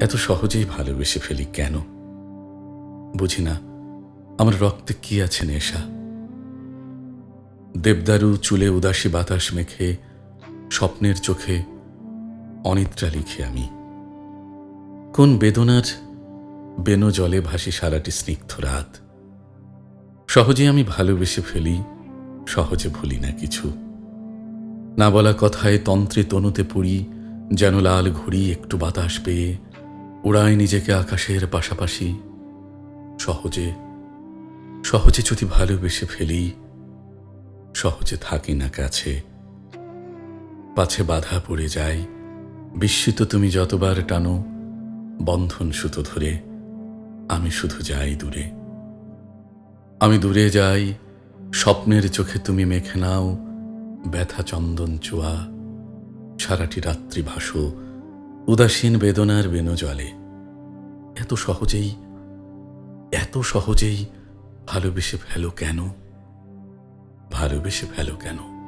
এত সহজেই ভালোবেসে ফেলি কেন? বুঝি না, আমার রক্তে কি আছে নেশা? দেবদারু চুলে উদাসী বাতাস মেখে, স্বপ্নের চোখে অনিদ্রা লিখে আমি। কোন বেদনার বেনো জলে ভাসি সারাটি স্নিগ্ধ রাত? সহজে আমি ভালোবেসে ফেলি, সহজে ভুলি না কিছু। না বলা কথায় তন্ত্রে তনুতে পড়ি যেন লাল ঘুড়ি একটু বাতাস পেয়ে উড়ায় নিজেকে আকাশের পাশাপাশি। সহজে সহজে যদি ভালোবেসে ফেলি, সহজে থাকি না কাছে। পাছে বাধা পড়ে যায় বিস্মিত তুমি যতবার টানো, বন্ধন সুতো ধরে, আমি শুধু যাই দূরে। আমি দূরে যাই, স্বপ্নের চোখে তুমি মেখে নাও, ব্যথা চন্দন চুয়া, সারাটি রাত্রি ভাসো উদাসীন বেদনার বেনো জলে এত সহজেই এত সহজেই ভালোবেসে ফেলো কেন? ভালোবেসে ফেলো কেন?